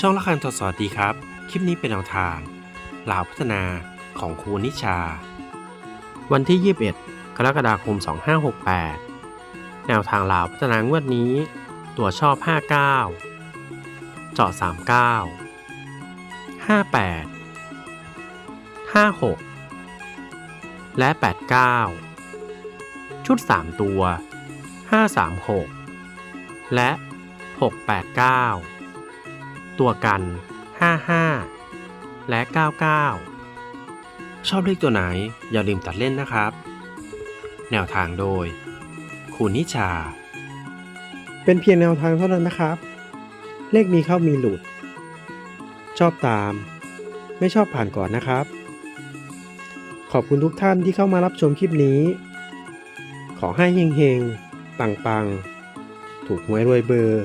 ช่องละคันทดสอดีครับ คลิปนี้เป็นแนวทางลาวพัฒนาของครูนิชา วันที่ 21 กรกฎาคม 2568 แนวทางลาวพัฒนางวดนี้ ตัวชอบ 59 เจาะ 39 58 56 และ 89 ชุด 3 ตัว 536 และ 689 ตัวกัน 55 และ 99 ชอบเลขตัวไหนอย่าลืมตัดเล่นนะครับ แนวทางโดยครูนิชา เป็นเพียงแนวทางเท่านั้นนะครับ เลขมีเข้ามีหลุด ชอบตาม ไม่ชอบผ่านก่อนนะครับ ขอบคุณทุกท่านที่เข้ามารับชมคลิปนี้ ขอให้เฮงๆ ปังๆ ถูกหวยรวยเบอร์